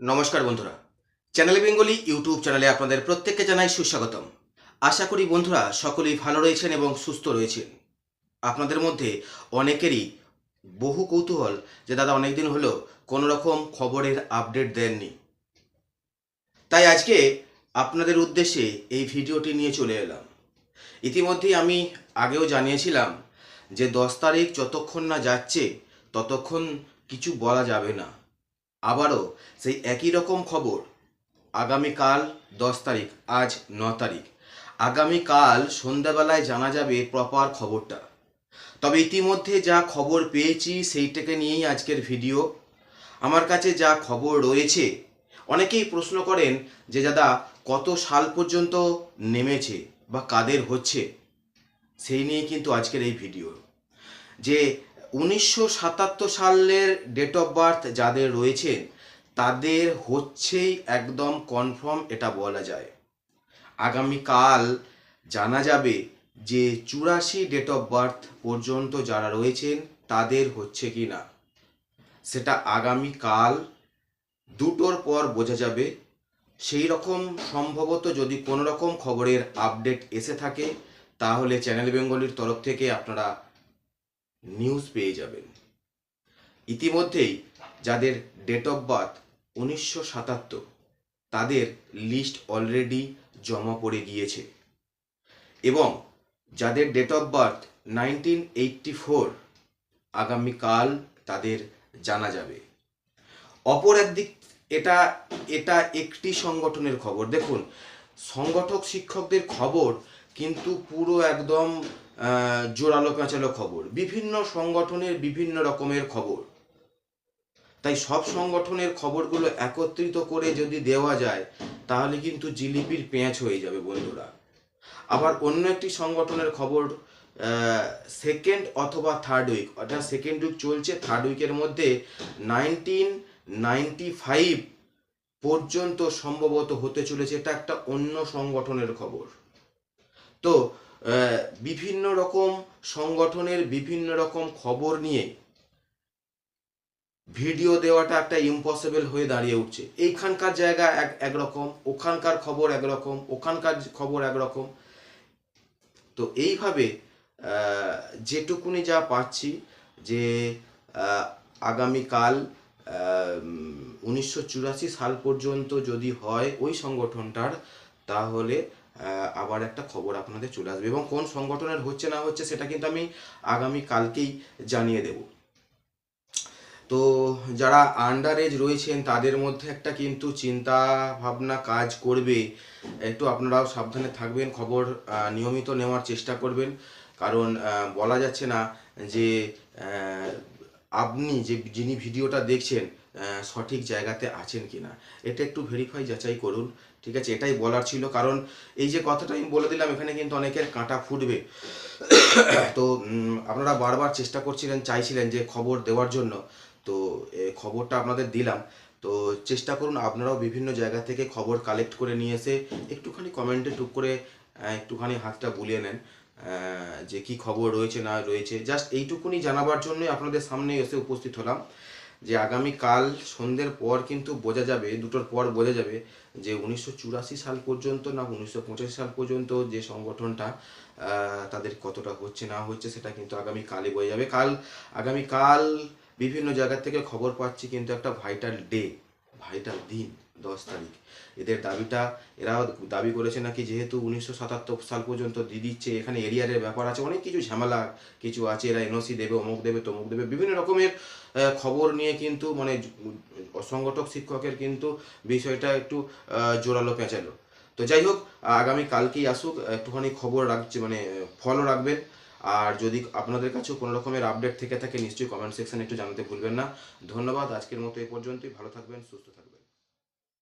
নমস্কার বন্ধুরা। Channel Bengali YouTube চ্যানেলে আপনাদের প্রত্যেককে জানাই সুস্বাগতম। আশা করি বন্ধুরা সকলেই ভালো রয়েছেন এবং সুস্থ রয়েছেন। আপনাদের মধ্যে অনেকেরই বহু কৌতূহল যে, দাদা, অনেকদিন হলো কোনো রকম খবরের আপডেট দেননি। তাই আজকে আপনাদের উদ্দেশ্যে এই ভিডিওটি নিয়ে চলে এলাম। ইতিমধ্যেই আমি আগেও জানিয়েছিলাম যে, দশ তারিখ যতক্ষণ না যাচ্ছে, ততক্ষণ কিছু বলা যাবে না। আবারও সেই একই রকম খবর। আগামীকাল দশ তারিখ, আজ ন তারিখ। আগামীকাল সন্ধ্যাবেলায় জানা যাবে প্রপার খবরটা। তবে ইতিমধ্যে যা খবর পেয়েছি সেইটাকে নিয়েই আজকের ভিডিও। আমার কাছে যা খবর রয়েছে, অনেকেই প্রশ্ন করেন যে, দাদা, কত সাল পর্যন্ত নেমেছে বা কাদের হচ্ছে? সেই নিয়ে কিন্তু আজকের এই ভিডিও। যে উনিশশো সাতাত্তর সালের ডেট অফ বার্থ যাদের রয়েছেন তাদের হচ্ছেই একদম কনফার্ম এটা বলা যায়। আগামীকাল জানা যাবে যে চুরাশি ডেট অফ বার্থ পর্যন্ত যারা রয়েছেন, তাদের হচ্ছে কি না সেটা আগামীকাল দুটোর পর বোঝা যাবে। সেই রকম সম্ভবত যদি কোনো রকম খবরের আপডেট এসে থাকে, তাহলে চ্যানেল বেঙ্গলির তরফ থেকে আপনারা নিউজ পেয়ে যাবেন। ইতিমধ্যেই যাদের ডেট অফ বার্থ উনিশশো সাতাত্তর, তাদের লিস্ট অলরেডি জমা পড়ে গিয়েছে। এবং যাদের date of birth nineteen eighty four আগামীকাল তাদের জানা যাবে। অপর একদিক এটা এটা একটি সংগঠনের খবর। দেখুন সংগঠক শিক্ষকদের খবর কিন্তু পুরো একদম জোরালো পেঁচালো খবর। বিভিন্ন সংগঠনের বিভিন্ন রকমের খবর। তাই সব সংগঠনের খবরগুলো একত্রিত করে যদি দেওয়া যায়, তাহলে কিন্তু জিলিপির পেঁয়াজ হয়ে যাবে বন্ধুরা। আবার অন্য একটি সংগঠনের খবর সেকেন্ড অথবা থার্ড উইক অর্থাৎ সেকেন্ড উইক চলছে থার্ড উইকের মধ্যে নাইনটিন নাইনটি ফাইভ পর্যন্ত সম্ভবত হতে চলেছে, এটা একটা অন্য সংগঠনের খবর। তো বিভিন্ন রকম সংগঠনের বিভিন্ন রকম খবর নিয়ে ভিডিও দেওয়াটা একটা ইম্পসিবল হয়ে দাঁড়িয়ে উঠছে। এইখানকার জায়গা এক একরকম, ওখানকার খবর একরকম, ওখানকার খবর একরকম। তো এইভাবে যেটুকুনি যা পাচ্ছি যে আগামীকাল উনিশশো চুরাশি সাল পর্যন্ত যদি হয় ওই সংগঠনটার, তাহলে আবার একটা খবর আপনাদের চলে আসবে। এবং কোন সংগঠনের হচ্ছে না হচ্ছে সেটা কিন্তু আমি আগামী কালকেই জানিয়ে দেব। তো যারা আন্ডার এজ রয়েছেন, তাদের মধ্যে একটা কিন্তু চিন্তা ভাবনা কাজ করবে। একটু আপনারাও সাবধানে থাকবেন, খবর নিয়মিত নেওয়ার চেষ্টা করবেন। কারণ বলা যাচ্ছে না যে আপনি যে, যিনি ভিডিওটা দেখছেন সঠিক জায়গাতে আছেন কিনা। এটা একটু ভেরিফাই যাচাই করুন, ঠিক আছে? এটাই বলার ছিল, কারণ এই যে কথাটা আমি বলে দিলাম, এখানে কিন্তু অনেকের কাঁটা ফুটবে। তো আপনারা বারবার চেষ্টা করছিলেন, চাইছিলেন যে খবর দেওয়ার জন্য। তো খবরটা আপনাদের দিলাম। তো, চেষ্টা করুন, আপনারাও বিভিন্ন জায়গা থেকে খবর কালেক্ট করে নিয়ে এসে একটুখানি কমেন্টে টুক করে একটুখানি হাতটা বুলিয়ে নেন যে কি খবর রয়েছে, না রয়েছে। জাস্ট এইটুকুনি জানাবার জন্যই আপনাদের সামনে এসে উপস্থিত হলাম। যে আগামীকাল সন্ধ্যের পর কিন্তু বোঝা যাবে, দুটোর পর বোঝা যাবে যে উনিশশো চুরাশি সাল পর্যন্ত না উনিশশো পঁচাশি সাল পর্যন্ত যে সংগঠনটা তাদের কতটা হচ্ছে না হচ্ছে সেটা কিন্তু আগামী কালে বোঝা যাবে। কাল, আগামীকাল বিভিন্ন জায়গা থেকে খবর পাচ্ছি কিন্তু একটা ভাইটাল ডে ভাইটাল দিন, দশ তারিখ। এদের দাবিটা এরা দাবি করেছে নাকি যেহেতু উনিশশো সাতাত্তর সাল পর্যন্ত দিয়ে দিচ্ছে এখানে এরিয়ারের ব্যাপার আছে, অনেক কিছু ঝামেলা কিছু আছে। এরা এনওসি দেবে, অমুক দেবে, তমুক দেবে, বিভিন্ন রকমের খবর নিয়ে কিন্তু মানে সংগঠক শিক্ষকের কিন্তু বিষয়টা একটু জোরালো পেঁচালো তো যাই হোক আগামী কালকেই আসুক, একটুখানি খবর রাখছে মানে ফলো রাখবেন। আর যদি আপনাদের কাছেও কোনো রকমের আপডেট থেকে থাকে, নিশ্চয়ই কমেন্ট সেকশানে একটু জানাতে ভুলবেন না। ধন্যবাদ, আজকের মতো এ পর্যন্তই। ভালো থাকবেন, সুস্থ থাকবেন।